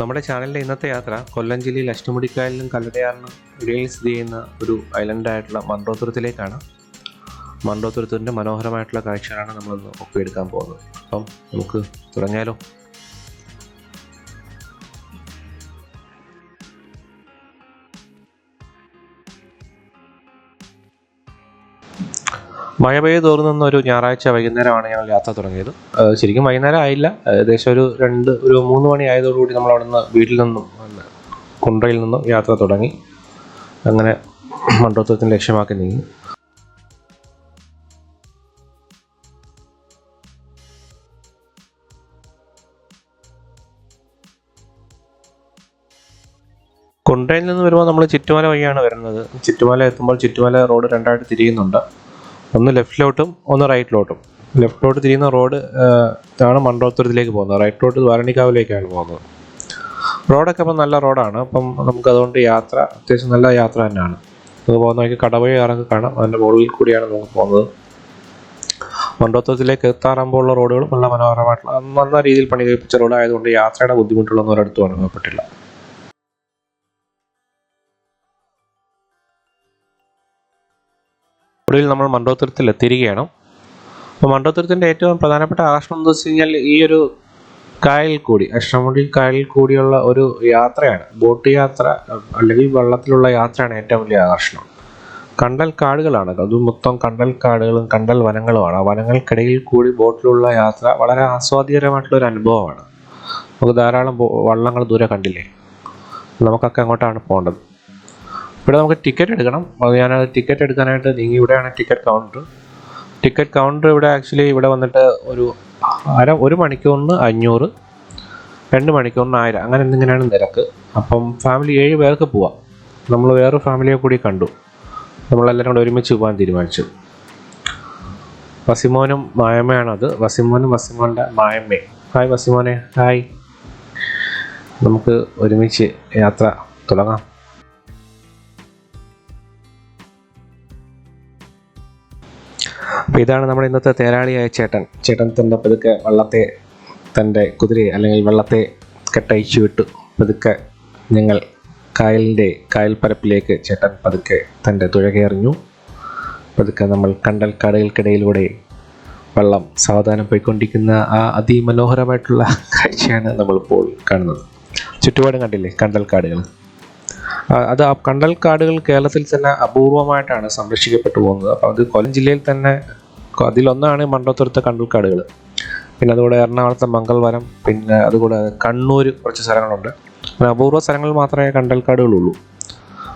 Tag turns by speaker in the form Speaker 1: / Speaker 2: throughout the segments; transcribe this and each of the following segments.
Speaker 1: നമ്മുടെ ചാനലിലെ ഇന്നത്തെ യാത്ര കൊല്ലം ജില്ലയിൽ അഷ്ടമുടിക്കായലിലും കല്ലടയാറിനും ഇടയിൽ സ്ഥിതി ചെയ്യുന്ന ഒരു ഐലൻഡായിട്ടുള്ള മൺറോത്തുരത്തിലേക്കാണ് മൺറോത്തുരത്തിന്റെ മനോഹരമായിട്ടുള്ള കാഴ്ചകളാണ് നമ്മളിന്ന് ഒപ്പിയെടുക്കാൻ പോകുന്നത്. അപ്പം നമുക്ക് തുടങ്ങിയാലോ? മഴ പെയ്ത് തോന്നുന്ന ഒരു ഞായറാഴ്ച വൈകുന്നേരമാണ് ഞങ്ങൾ യാത്ര തുടങ്ങിയത്. ശരിക്കും വൈകുന്നേരം ആയില്ല. ഏകദേശം ഒരു രണ്ട് ഒരു മൂന്ന് മണി ആയതോടുകൂടി നമ്മൾ അവിടെ നിന്ന് വീട്ടിൽ നിന്നും കുണ്ടയിൽ നിന്നും യാത്ര തുടങ്ങി. അങ്ങനെ മണ്ഡോത്വത്തിന് ലക്ഷ്യമാക്കി നീങ്ങി. കുണ്ടയിൽ നിന്ന് വരുമ്പോൾ നമ്മൾ ചുറ്റുമല വഴിയാണ് വരുന്നത്. ചുറ്റുമല എത്തുമ്പോൾ ചുറ്റുമല റോഡ് രണ്ടായിട്ട് തിരിയുന്നുണ്ട്. ഒന്ന് ലെഫ്റ്റിലോട്ടും ഒന്ന് റൈറ്റിലോട്ടും. ലെഫ്റ്റിലോട്ട് തിരിയുന്ന റോഡ് ആണ് മണ്ഡോത്തുരത്തിലേക്ക് പോകുന്നത്. റൈറ്റിലോട്ട് വാരണിക്കാവിലേക്കാണ് പോകുന്നത്. റോഡൊക്കെ അപ്പം നല്ല റോഡാണ്. അപ്പം നമുക്ക് അതുകൊണ്ട് യാത്ര അത്യാവശ്യം നല്ല യാത്ര തന്നെയാണ്. അത് പോകുന്ന വഴിക്ക് കടവഴി ഇറങ്ങി കാണാം. അതിന്റെ മുകളിൽ കൂടിയാണ് നമുക്ക് പോകുന്നത്. മണ്ഡോത്തുരത്തിലേക്ക് എത്താറാകുമ്പോൾ ഉള്ള റോഡുകളും നല്ല മനോഹരമായിട്ടുള്ള നല്ല രീതിയിൽ പണി കഴിപ്പിച്ച റോഡ് ആയതുകൊണ്ട് യാത്രയുടെ ബുദ്ധിമുട്ടുകളൊന്നും ഒരിടത്തും അനുഭവപ്പെട്ടില്ല. ഒടുവിൽ നമ്മൾ മണ്ഡോത്തരത്തിൽ എത്തിയിരിക്കുകയാണ്. അപ്പോൾ മണ്ഡോത്തരത്തിന്റെ ഏറ്റവും പ്രധാനപ്പെട്ട ആകർഷണം എന്ന് വെച്ച് കഴിഞ്ഞാൽ ഈ ഒരു കായൽ കൂടി അഷ്ടമുടി കായലിൽ കൂടിയുള്ള ഒരു യാത്രയാണ്. ബോട്ട് യാത്ര അല്ലെങ്കിൽ വെള്ളത്തിലുള്ള യാത്രയാണ് ഏറ്റവും വലിയ ആകർഷണം. കണ്ടൽ കാടുകളാണ്. അത് മൊത്തം കണ്ടൽ കാടുകളും കണ്ടൽ വനങ്ങളുമാണ്. ആ വനങ്ങൾക്കിടയിൽ കൂടി ബോട്ടിലുള്ള യാത്ര വളരെ ആസ്വാദ്യകരമായിട്ടുള്ള ഒരു അനുഭവമാണ്. നമുക്ക് ധാരാളം വള്ളങ്ങൾ ദൂരെ കണ്ടില്ലേ? നമുക്കൊക്കെ അങ്ങോട്ടാണ് പോകേണ്ടത്. ഇവിടെ നമുക്ക് ടിക്കറ്റ് എടുക്കണം. അത് ഞാൻ ടിക്കറ്റ് എടുക്കാനായിട്ട് നീങ്ങി ഇവിടെയാണ് ടിക്കറ്റ് കൗണ്ടർ ടിക്കറ്റ് കൗണ്ടർ ഇവിടെ ആക്ച്വലി ഇവിടെ വന്നിട്ട് ഒരു അര ഒരു മണിക്കൂറിന് അഞ്ഞൂറ് രണ്ട് മണിക്കൂറിന് ആയിരം. അങ്ങനെ എന്തെങ്കിലുമാണ് നിരക്ക്. അപ്പം ഫാമിലി ഏഴ് പേർക്ക് പോവാം. നമ്മൾ വേറെ ഫാമിലിയെ കൂടി കണ്ടു. നമ്മളെല്ലാവരും കൂടെ ഒരുമിച്ച് പോകാൻ തീരുമാനിച്ചു. വസിമോനും മായമ്മയാണത് വസിമോനും വസിമോന്റെ മായമ്മയും ഹായ് വസിമോനെ. ഹായ് നമുക്ക് ഒരുമിച്ച് യാത്ര തുടങ്ങാം. അപ്പോൾ ഇതാണ് നമ്മുടെ ഇന്നത്തെ തേരാളിയായ ചേട്ടൻ. ചേട്ടൻ തന്റെ പതുക്കെ വള്ളത്തെ തന്റെ കുതിരയെ അല്ലെങ്കിൽ വെള്ളത്തെ കെട്ടയച്ചു വിട്ടു. പതുക്കെ ഞങ്ങൾ കായലിന്റെ കായൽപ്പരപ്പിലേക്ക് ചേട്ടൻ പതുക്കെ തന്റെ തുഴകയറിഞ്ഞു. പതുക്കെ നമ്മൾ കണ്ടൽ കടകൾക്കിടയിലൂടെ വെള്ളം സാവധാനം പോയിക്കൊണ്ടിരിക്കുന്ന ആ അതിമനോഹരമായിട്ടുള്ള കാഴ്ചയാണ് നമ്മളിപ്പോൾ കാണുന്നത്. ചുറ്റുപാടും കണ്ടില്ലേ കണ്ടൽ കാടുകൾ? അത് ആ കണ്ടൽ കാടുകൾ കേരളത്തിൽ തന്നെ അപൂർവമായിട്ടാണ് സംരക്ഷിക്കപ്പെട്ടു പോകുന്നത്. അപ്പോൾ അത് കൊല്ലം ജില്ലയിൽ തന്നെ അതിലൊന്നാണ് മണ്ടോത്തുരുത്ത കണ്ടൽക്കാടുകൾ പിന്നെ അതുകൂടെ എറണാകുളത്തെ മംഗൾവരം പിന്നെ അതുകൂടെ കണ്ണൂർ കുറച്ച് സ്ഥലങ്ങളുണ്ട്. അങ്ങനെ അപൂർവ സ്ഥലങ്ങളിൽ മാത്രമേ കണ്ടൽക്കാടുകളുള്ളൂ.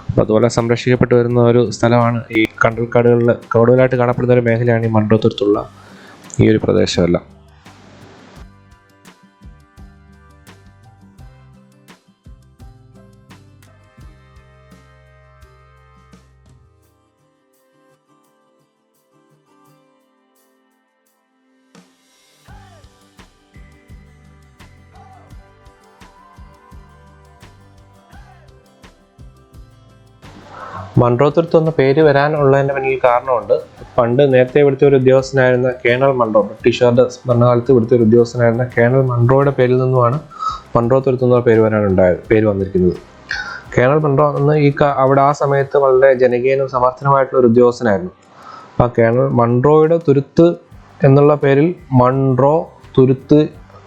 Speaker 1: അപ്പോൾ അതുപോലെ സംരക്ഷിക്കപ്പെട്ടു വരുന്ന ഒരു സ്ഥലമാണ് ഈ കണ്ടൽക്കാടുകളിൽ കൂടുതലായിട്ട് കാണപ്പെടുന്ന ഒരു മേഖലയാണ് ഈ മണ്ടോത്തുരത്തുള്ള ഈ ഒരു പ്രദേശമെല്ലാം. മൺട്രോത്തുരുത്ത് എന്ന പേര് വരാനുള്ളതിന്റെ പിന്നിൽ കാരണമുണ്ട്. പണ്ട് നേരത്തെ ഇവിടുത്തെ ഒരു ഉദ്യോഗസ്ഥനായിരുന്ന കേണൽ മൺറോ ബ്രിട്ടീഷുകാരുടെ ഭരണകാലത്ത് ഇവിടുത്തെ ഒരു ഉദ്യോഗസ്ഥനായിരുന്ന കേണൽ മൺറോയുടെ പേരിൽ നിന്നുമാണ് മൺട്രോത്തുരുത്ത് എന്ന പേര് വരാനുണ്ടായത് പേര് വന്നിരിക്കുന്നത്. കേണൽ മൺറോ എന്ന് ഈ അവിടെ ആ സമയത്ത് വളരെ ജനകീയനും സമർത്ഥനമായിട്ടുള്ള ഒരു ഉദ്യോഗസ്ഥനായിരുന്നു. ആ കേണൽ മൺറോയുടെ തുരുത്ത് എന്നുള്ള പേരിൽ മൺറോ തുരുത്ത്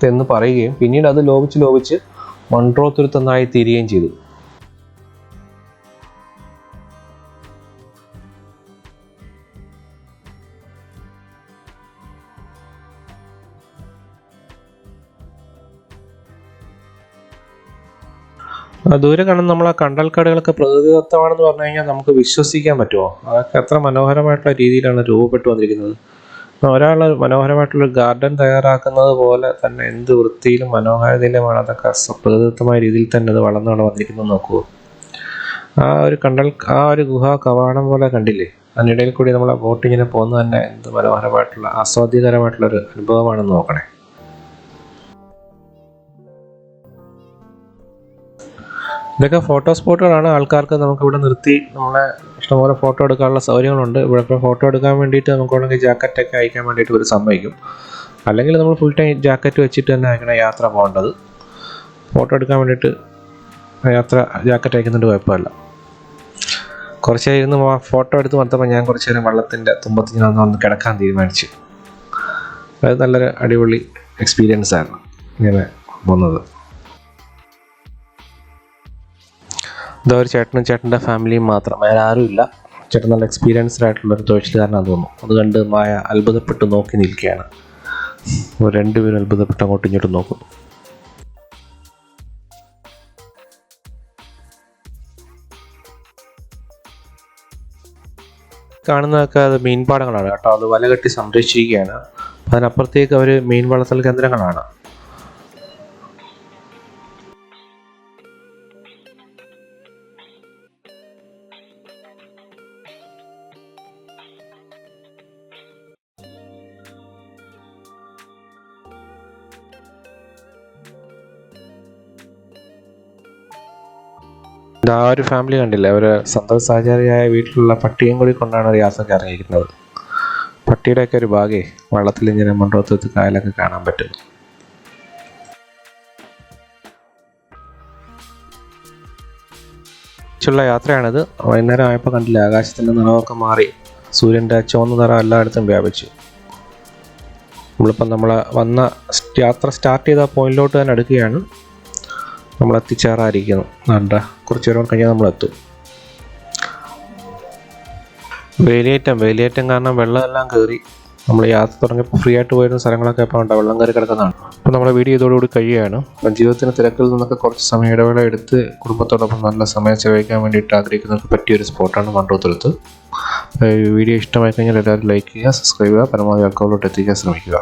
Speaker 1: എന്ന് പറയുകയും പിന്നീട് അത് ലോപിച്ച് ലോപിച്ച് മൺറോ തുരുത്ത് എന്നായി തീരുകയും ചെയ്തു. ദൂരെ കാണുന്ന നമ്മളെ കണ്ടൽക്കാടുകളൊക്കെ പ്രകൃതിദത്തമാണെന്ന് പറഞ്ഞു കഴിഞ്ഞാൽ നമുക്ക് വിശ്വസിക്കാൻ പറ്റുമോ? അതൊക്കെ എത്ര മനോഹരമായിട്ടുള്ള രീതിയിലാണ് രൂപപ്പെട്ടു വന്നിരിക്കുന്നത്. ഒരാൾ മനോഹരമായിട്ടുള്ള ഗാർഡൻ തയ്യാറാക്കുന്നത് പോലെ തന്നെ എന്ത് വൃത്തിയിലും മനോഹാരിതയിലുമാണ് അതൊക്കെ പ്രകൃതിദത്തമായ രീതിയിൽ തന്നെ അത് വളർന്നാണ് വന്നിരിക്കുന്നത് നോക്കൂ. ആ ഒരു കണ്ടൽ ആ ഒരു ഗുഹാ കവാടം പോലെ കണ്ടില്ലേ? അതിനിടയിൽ കൂടി നമ്മൾ ബോട്ടിങ്ങിനെ പോകുന്നത് തന്നെ എന്ത് മനോഹരമായിട്ടുള്ള ആസ്വാദ്യകരമായിട്ടുള്ള ഒരു അനുഭവമാണെന്ന് നോക്കണേ. ഇതൊക്കെ ഫോട്ടോ സ്പോട്ടുകളാണ് ആൾക്കാർക്ക് നമുക്ക് ഇവിടെ നിർത്തി നമ്മളെ ഇഷ്ടംപോലെ ഫോട്ടോ എടുക്കാനുള്ള സൗകര്യങ്ങളുണ്ട്. ഇവിടെ ഫോട്ടോ എടുക്കാൻ വേണ്ടിയിട്ട് നമുക്ക് വേണമെങ്കിൽ ജാക്കറ്റൊക്കെ അയക്കാൻ വേണ്ടിയിട്ട് ഒരു സമ്മതിക്കും. അല്ലെങ്കിൽ നമ്മൾ ഫുൾ ടൈം ജാക്കറ്റ് വെച്ചിട്ട് തന്നെ അങ്ങനെ യാത്ര പോകേണ്ടത്. ഫോട്ടോ എടുക്കാൻ വേണ്ടിയിട്ട് യാത്ര ജാക്കറ്റ് അയക്കുന്നുണ്ട് കുഴപ്പമില്ല. കുറച്ച് ഇരുന്ന് ഫോട്ടോ എടുത്ത് വന്നപ്പോൾ ഞാൻ കുറച്ച് നേരം വെള്ളത്തിന്റെ തുമ്പത്ത് ഞാൻ ഒന്ന് വന്ന് കിടക്കാൻ തീരുമാനിച്ചു. അത് നല്ലൊരു അടിപൊളി എക്സ്പീരിയൻസ് ആയിരുന്നു ഇങ്ങനെ വന്നത്. ഇതാ ഒരു ചേട്ടനും ചേട്ടന്റെ ഫാമിലിയും മാത്രം. വേറെ ആരുമില്ല ചേട്ടൻ നല്ല എക്സ്പീരിയൻസ്ഡ് ആയിട്ടുള്ള ഒരു തോന്നുന്നു. അത് കണ്ട് മായ അത്ഭുതപ്പെട്ട് നോക്കി നിൽക്കുകയാണ്. രണ്ടുപേരും അത്ഭുതപ്പെട്ട് അങ്ങോട്ടും ഇങ്ങോട്ടും നോക്കുന്നു. കാണുന്നതൊക്കെ അത് മീൻപാടങ്ങളാണ് കേട്ടോ. അത് വല കെട്ടി സംരക്ഷിക്കുകയാണ്. അതിനപ്പുറത്തേക്ക് അവർ മീൻ വളർത്തൽ കേന്ദ്രങ്ങളാണ് ആ ഒരു ഫാമിലി കണ്ടില്ലേ? അവർ സന്തോഷ സഹചാരിയായ വീട്ടിലുള്ള പട്ടിയും കൂടി കൊണ്ടാണ് യാത്രയ്ക്ക് ഇറങ്ങിയിരിക്കുന്നത്. പട്ടിയുടെയൊക്കെ ഒരു ഭാഗേ വള്ളത്തിൽ ഇങ്ങനെ മണ്ടോത്തത്ത് കായലൊക്കെ കാണാൻ പറ്റും. ുള്ള യാത്രയാണിത്. വൈകുന്നേരം ആയപ്പോൾ കണ്ടില്ല ആകാശത്തിന്റെ നിറമൊക്കെ മാറി. സൂര്യന്റെ ചുവന്ന നിറം എല്ലായിടത്തും വ്യാപിച്ചു. നമ്മളിപ്പം നമ്മൾ വന്ന യാത്ര സ്റ്റാർട്ട് ചെയ്ത പോയിന്റിലോട്ട് തന്നെ അടുക്കുകയാണ്. നമ്മൾ എത്തിച്ചേറാതിരിക്കുന്നു വേണ്ട. കുറച്ച് നേരം കഴിഞ്ഞാൽ നമ്മൾ എത്തും വേലിയേറ്റം വേലിയേറ്റം കാരണം വെള്ളമെല്ലാം കയറി നമ്മൾ യാത്ര തുടങ്ങിയപ്പോൾ ഫ്രീ ആയിട്ട് പോയിരുന്ന സ്ഥലങ്ങളൊക്കെ ഇപ്പോൾ ഉണ്ട് വെള്ളം കയറി കിടക്കുന്നതാണ്. അപ്പോൾ നമ്മുടെ വീഡിയോ ഇതോടുകൂടി കഴിയുകയാണ്. അപ്പം ജീവിതത്തിന് തിരക്കിൽ നിന്നൊക്കെ കുറച്ച് സമയ ഇടവേള എടുത്ത് കുടുംബത്തോടൊപ്പം നല്ല സമയം ചെലവഴിക്കാൻ വേണ്ടിയിട്ട് ആഗ്രഹിക്കുന്നവർക്ക് പറ്റിയൊരു സ്പോട്ടാണ് മണ്ടോത്തുരുത്ത്. വീഡിയോ ഇഷ്ടമായി കഴിഞ്ഞാൽ എല്ലാവരും ലൈക്ക് ചെയ്യുക സബ്സ്ക്രൈബ് ചെയ്യുക പരമാവധി ആൾക്കാരിലോട്ട് എത്തിക്കാൻ ശ്രമിക്കുക.